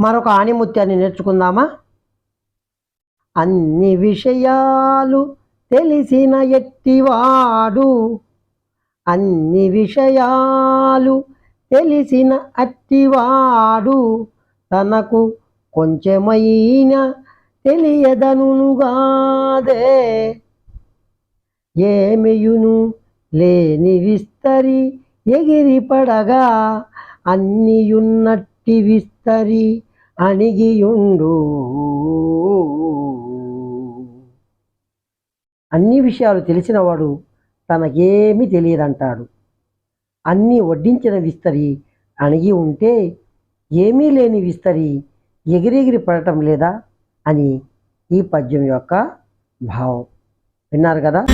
మరొక ఆణిముత్యాన్ని నేర్చుకుందామా? అన్ని విషయాలు తెలిసిన ఎట్టివాడు అన్ని విషయాలు తెలిసిన అట్టివాడు. తనకు కొంచెమైన తెలియదనుగాదే. ఏమియును లేని విస్తరి ఎగిరి పడగా అన్నియున్నట్టి విస్తరి అణిగియుండు. అన్ని విషయాలు తెలిసినవాడు తనకేమీ తెలియదంటాడు. అన్నీ వడ్డించిన విస్తరి అణిగి ఉంటే ఏమీ లేని విస్తరి ఎగిరెగిరి పడటం లేదా? అని ఈ పద్యం యొక్క భావం. విన్నారు కదా?